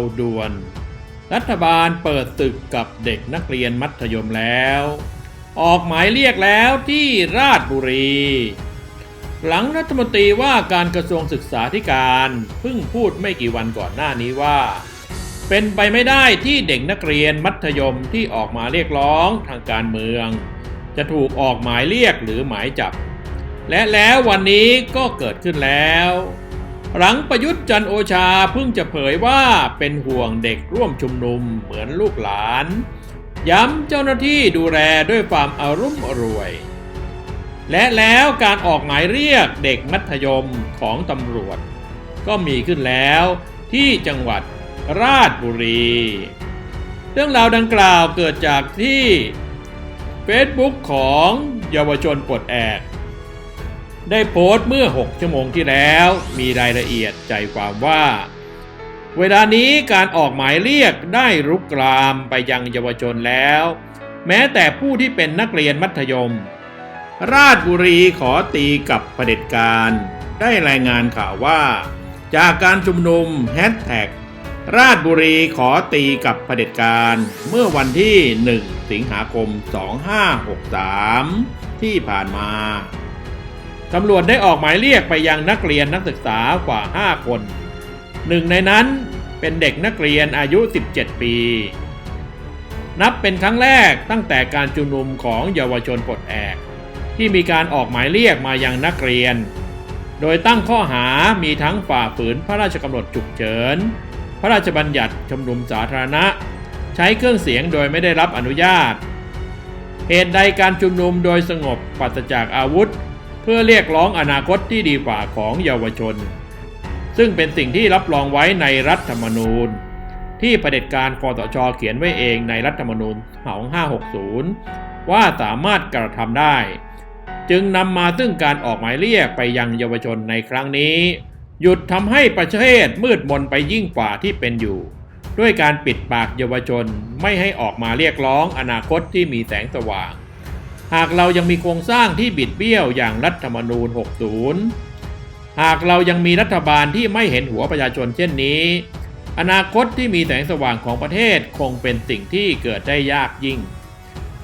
าด่วน รัฐบาลเปิดตึกกับเด็กนักเรียนมัธยมแล้ว ออกหมายเรียกแล้วที่ราชบุรี หลังรัฐมนตรีว่าการกระทรวงศึกษาธิการเพิ่งพูดไม่กี่วันก่อนหน้านี้ว่า เป็นไปไม่ได้ที่เด็กนักเรียนมัธยมที่ออกมาเรียกร้องทางการเมือง จะถูกออกหมายเรียกหรือหมายจับ และแล้ววันนี้ก็เกิดขึ้นแล้ว หลังประยุทธ์จันโอชาเพิ่งจะเผยว่าเป็นห่วงเด็กร่วมชุมนุมเหมือนลูกหลาน ย้ำเจ้าหน้าที่ดูแลด้วยความอารุ่มอร่วย และแล้วการออกหมายเรียกเด็กมัธยมของตำรวจ ก็มีขึ้นแล้วที่จังหวัดราชบุรี เรื่องราวดังกล่าวเกิดจากที่ Facebook ของเยาวชนปลดแอก ได้โพสต์เมื่อ 6 ชั่วโมงที่แล้ว มีรายละเอียดใจความว่า เวลานี้การออกหมายเรียกได้รุกรามไปยังเยาวชนแล้ว แม้แต่ผู้ที่เป็นนักเรียนมัธยม ราชบุรีขอตีกับเผด็จการ ได้รายงานข่าวว่า จากการชุมนุมแฮชแท็กราชบุรีขอตีกับเผด็จการเมื่อวันที่ 1 สิงหาคม 2563 ที่ผ่านมา ตำรวจได้ออกหมายเรียกไปยังนักเรียนนักศึกษากว่า 5 คน หนึ่งในนั้นเป็นเด็กนักเรียนอายุ 17 ปี นับเป็นครั้งแรกตั้งแต่การชุมนุมของเยาวชนปลดแอก ที่มีการออกหมายเรียกมายังนักเรียน โดยตั้งข้อหามีทั้งฝ่าฝืนพระราชกำหนดฉุกเฉิน พระราชบัญญัติชุมนุมสาธารณะ ใช้เครื่องเสียงโดยไม่ได้รับอนุญาต เหตุใดการชุมนุมโดยสงบปราศจากอาวุธ เพื่อเรียกร้องอนาคตที่ดีกว่าของเยาวชน ซึ่งเป็นสิ่งที่รับรองไว้ในรัฐธรรมนูญ ที่ประเด็จการคอสชอเขียนไว้เองในรัฐธรรมนูญ2560 ว่าสามารถกระทำได้ จึงนำมาซึ่งการออกหมายเรียกไปยังเยาวชนในครั้งนี้ หยุดทำให้ประเทศมืดมนไปยิ่งกว่าที่เป็นอยู่ ด้วยการปิดปากเยาวชนไม่ให้ออกมาเรียกร้องอนาคตที่มีแสงสว่าง หากเรายังมีโครงสร้างที่บิดเบี้ยวอย่างรัฐธรรมนูญ 60 หากเรายังมีรัฐบาลที่ไม่เห็นหัวประชาชนเช่นนี้ อนาคตที่มีแสงสว่างของประเทศคงเป็นสิ่งที่เกิดได้ยากยิ่ง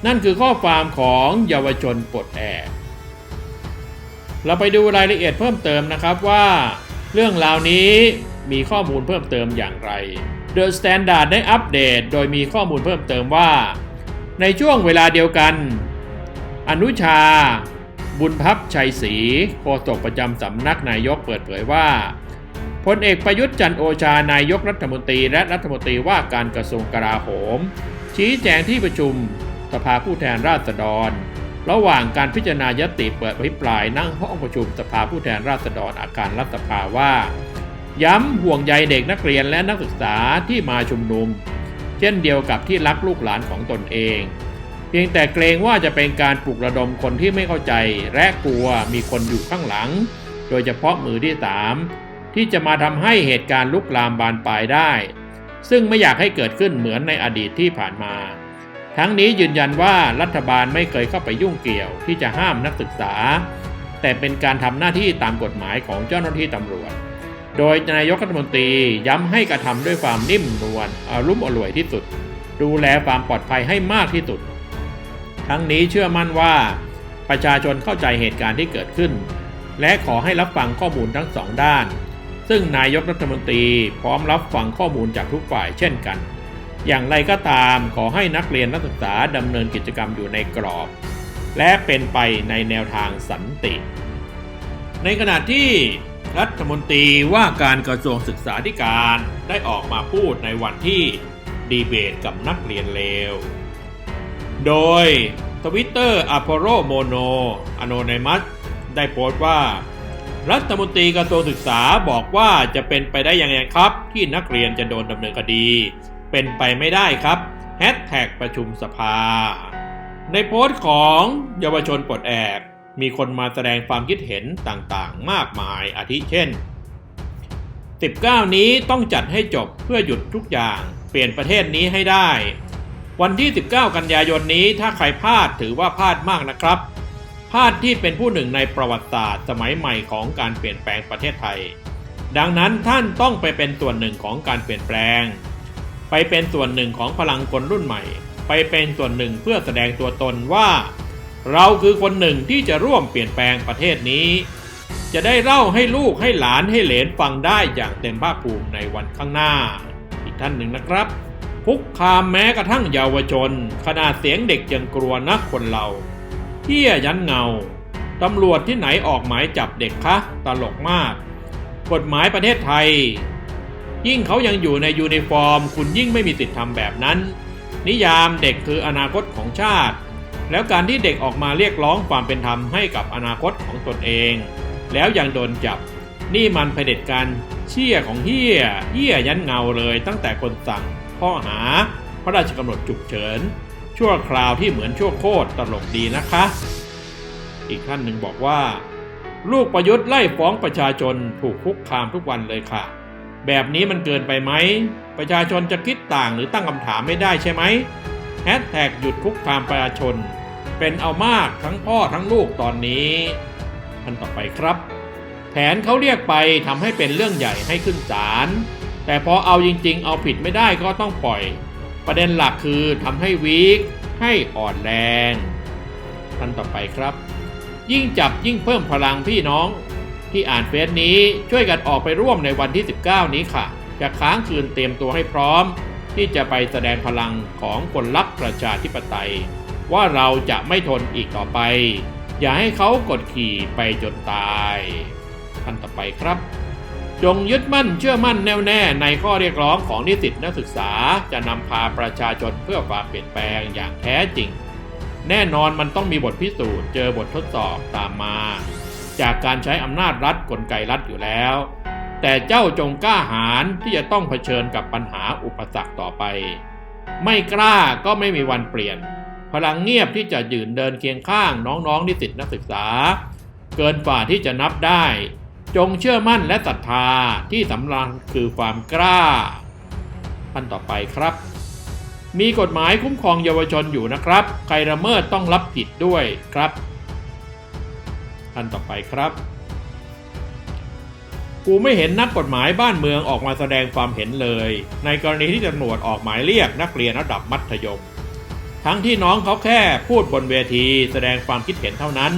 นั่นคือข้อความของเยาวชนปลดแอกเราไปดูรายละเอียดเพิ่มเติมนะครับว่า เรื่องราวนี้มีข้อมูลเพิ่มเติมอย่างไร The Standard ได้อัปเดตโดยมีข้อมูลเพิ่มเติมว่า ในช่วงเวลาเดียวกัน อนุชา บุญพับชัยศรีโฆษกประจำสำนักนายกเปิดเผยว่าพลเอกประยุทธ์จันโอชานายกรัฐมนตรีและรัฐมนตรีว่าการกระทรวงกลาโหม ชี้แจงที่ประชุมสภาผู้แทนราษฎร ระหว่างการพิจารณายติเปิดอภิปรายนั่งห้องประชุมสภาผู้แทนราษฎรอาคารรัฐสภาว่า ย้ำห่วงใยเด็กนักเรียนและนักศึกษาที่มาชุมนุม เช่นเดียวกับที่รักลูกหลานของตนเอง เพียงแต่เกรงว่าจะเป็นการปลุกระดมคนที่ไม่เข้าใจ และกลัวมีคนอยู่ข้างหลัง โดยเฉพาะมือที่สามที่จะมาทำให้เหตุการณ์ลุกลามบานปลายได้ ซึ่งไม่อยากให้เกิดขึ้นเหมือนในอดีตที่ผ่านมา ทั้งนี้ยืนยันว่ารัฐบาลไม่เคยเข้าไปยุ่งเกี่ยวที่จะห้ามนักศึกษา แต่เป็นการทำหน้าที่ตามกฎหมายของเจ้าหน้าที่ตำรวจ โดยนายกรัฐมนตรีย้ำให้กระทำด้วยความนิ่มนวลอารมณ์อร่วยที่สุด ดูแลความปลอดภัยให้มากที่สุด ทั้งนี้เชื่อมั่นว่า ประชาชนเข้าใจเหตุการณ์ที่เกิดขึ้น และขอให้รับฟังข้อมูลทั้งสองด้าน ซึ่งนายกรัฐมนตรีพร้อมรับฟังข้อมูลจากทุกฝ่ายเช่นกัน อย่างไรก็ตามขอให้นักเรียนนักศึกษาดำเนินกิจกรรมอยู่ในกรอบ และเป็นไปในแนวทางสันติ ในขณะที่รัฐมนตรีว่าการกระทรวงศึกษาธิการได้ออกมาพูดในวันที่ดีเบตกับนักเรียนเลว โดยทวิตเตอร์อพอโรโมโนอโนนมัสได้โพสต์ว่า รัฐมนตรีกระทรวงศึกษาบอกว่าจะเป็นไปได้ยังไงครับ ที่นักเรียนจะโดนดำเนินคดี เป็นไปไม่ได้ครับแฮชแท็กประชุมสภา ในโพสต์ของเยาวชนปลดแอกมีคนมาแสดงความคิดเห็นต่างๆ มากมายอาทิเช่น 19 นี้ต้องจัดให้จบเพื่อหยุดทุกอย่าง เปลี่ยนประเทศนี้ให้ได้ วันที่ 19 กันยายนนี้ถ้าใครพลาดถือว่าพลาดมากนะครับพลาดที่เป็นผู้หนึ่งในประวัติศาสตร์ สมัยใหม่ของการเปลี่ยนแปลงประเทศไทย ดังนั้นท่านต้องไปเป็นส่วนหนึ่งของการเปลี่ยนแปลง ไปเป็นส่วนหนึ่งของพลังคนรุ่นใหม่ ไปเป็นส่วนหนึ่งเพื่อแสดงตัวตนว่า เราคือคนหนึ่งที่จะร่วมเปลี่ยนแปลงประเทศนี้ จะได้เล่าให้ลูกให้หลานให้เหลนฟังได้อย่างเต็มภาคภูมิในวันข้างหน้า อีกท่านหนึ่งนะครับ คุกคามแม้กระทั่งเยาวชน ขนาดเสียงเด็กยังกลัวนักคนเราเที่ยยันเงา ตำรวจที่ไหนออกหมายจับเด็กคะ ตลกมาก กฎหมายประเทศไทย ยิ่งเขายังอยู่ในยูนิฟอร์ม คุณยิ่งไม่มีสิทธิ์ทำแบบนั้น นิยามเด็กคืออนาคตของชาติ แล้วการที่เด็กออกมาเรียกร้องความเป็นธรรมให้กับอนาคตของตนเอง แล้วยังโดนจับ นี่มันเผด็จการเชี่ยของเฮียเฮียยันเงาเลยตั้งแต่คนสั่ง ข้อหา พระราชกำหนดฉุกเฉิน ชั่วคราวที่เหมือนชั่วโคตรตลกดีนะคะ อีกท่านหนึ่งบอกว่า ลูกประยุทธ์ไล่ฟ้องประชาชนถูกคุกคามทุกวันเลยค่ะ แบบนี้มันเกินไปไหม ประชาชนจะคิดต่างหรือตั้งคำถามไม่ได้ใช่ไหมแฮชแท็กหยุดคุกคามประชาชน เป็นเอามากทั้งพ่อทั้งลูกตอนนี้ท่านต่อไปครับ แผนเขาเรียกไปทำให้เป็นเรื่องใหญ่ให้ขึ้นศาล แต่พอเอาจริงๆ เอาผิดไม่ได้ก็ต้องปล่อย ประเด็นหลักคือทำให้วีคให้อ่อนแรงท่านต่อไปครับ ยิ่งจับยิ่งเพิ่มพลังพี่น้อง ที่อ่านเฟซนี้ช่วยกันออกไปร่วมในวันที่ 19 นี้ค่ะ จะค้างคืนเตรียมตัวให้พร้อม ที่จะไปแสดงพลังของคนรักประชาธิปไตย ว่าเราจะไม่ทนอีกต่อไป อย่าให้เขากดขี่ไปจนตายท่านต่อไปครับ จงยึดมั่นเชื่อมั่นแน่วแน่ในข้อเรียกร้องของนิสิตนักศึกษา จะนำพาประชาชนเพื่อความเปลี่ยนแปลงอย่างแท้จริง แน่นอนมันต้องมีบทพิสูจน์เจอบททดสอบตามมา จากการใช้อำนาจรัฐกลไกรัฐอยู่แล้ว แต่เจ้าจงกล้าหาญที่จะต้องเผชิญกับปัญหาอุปสรรคต่อไป ไม่กล้าก็ไม่มีวันเปลี่ยน พลังเงียบที่จะยืนเดินเคียงข้างน้องๆนิสิตนักศึกษา เกินฝ่าที่จะนับได้ จงเชื่อมั่นและศรัทธาที่สำคัญคือความกล้าท่านต่อไปครับ มีกฎหมายคุ้มครองเยาวชนอยู่นะครับ ใครละเมิดต้องรับผิดด้วยครับท่านต่อไปครับ กูไม่เห็นนักกฎหมายบ้านเมืองออกมาแสดงความเห็นเลย ในกรณีที่ตำรวจออกหมายเรียกนักเรียนระดับมัธยม ทั้งที่น้องเขาแค่พูดบนเวทีแสดงความคิดเห็นเท่านั้น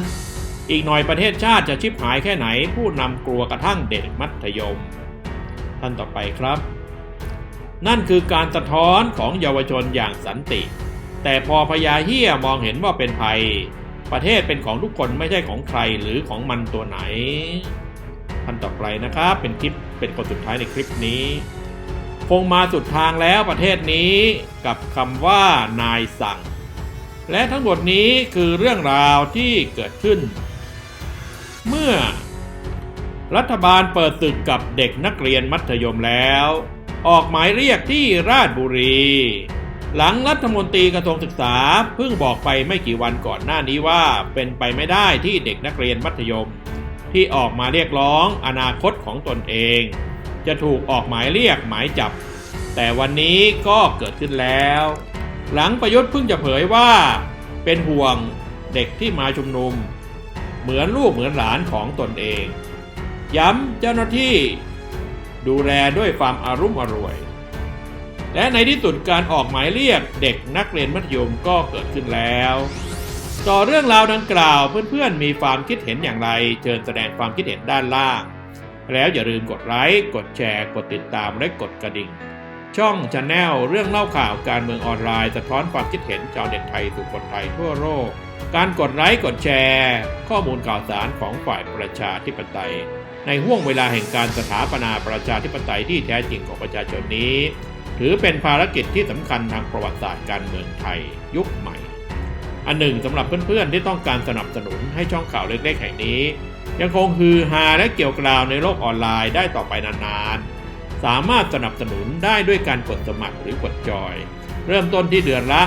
อีกหน่อยประเทศชาติจะชิบหายแค่ไหน ผู้นำกลัวกระทั่งเด็กมัธยม ท่านต่อไปครับ นั่นคือการสะท้อนของเยาวชนอย่างสันติ แต่พอพญาเฮียมองเห็นว่าเป็นภัย ประเทศเป็นของทุกคนไม่ใช่ของใครหรือของมันตัวไหน ท่านต่อไปนะครับ เป็นคลิปเป็นคนสุดท้ายในคลิปนี้คงมาสุดทางแล้วประเทศนี้กับคำว่านายสั่ง และทั้งหมดนี้คือเรื่องราวที่เกิดขึ้น เมื่อ รัฐบาลเปิดศึกกับเด็กนักเรียนมัธยมแล้ว ออกหมายเรียกที่ราชบุรี หลังรัฐมนตรีกระทรวงศึกษาเพิ่งบอกไปไม่กี่วันก่อนหน้านี้ว่าเป็นไปไม่ได้ที่เด็กนักเรียนมัธยม ที่ออกมาเรียกร้องอนาคตของตนเอง จะถูกออกหมายเรียกหมายจับ แต่วันนี้ก็เกิดขึ้นแล้ว หลังประยุทธ์เพิ่งจะเผยว่า เป็นห่วงเด็กที่มาชุมนุม เหมือนลูกเหมือนหลานของตนเอง ย้ำเจ้าหน้าที่ ดูแลด้วยความอารุ่มอร่วย และในที่สุดการออกหมายเรียกเด็กนักเรียนมัธยมก็เกิดขึ้นแล้ว ต่อเรื่องราวดังกล่าวเพื่อนๆมีความคิดเห็นอย่างไรเชิญแสดงความคิดเห็นด้านล่าง แล้วอย่าลืมกดไลค์กดแชร์ กดติดตามและกดกระดิ่งช่องชาแนลเรื่องเล่าข่าวการเมืองออนไลน์สะท้อนความคิดเห็นชาวเน็ตไทยสู่คนไทยทั่วโลก การกดไลค์กดแชร์ ข้อมูลข่าวสารของฝ่ายประชาธิปไตย ในห่วงเวลาแห่งการสถาปนาประชาธิปไตยที่แท้จริงของประชาชนนี้ ถือเป็นภารกิจที่สำคัญทางประวัติศาสตร์การเมืองไทยยุคใหม่ อันหนึ่งสำหรับเพื่อนๆที่ต้องการสนับสนุนให้ช่องข่าวเล็กๆแห่งนี้ ยังคงฮือฮาและเกี่ยวกราวในโลกออนไลน์ได้ต่อไปนานๆ สามารถสนับสนุนได้ด้วยการกดสมัครหรือกดจอย เริ่มต้นที่เดือนละ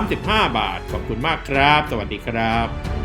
35 บาท ขอบคุณมากครับ สวัสดีครับ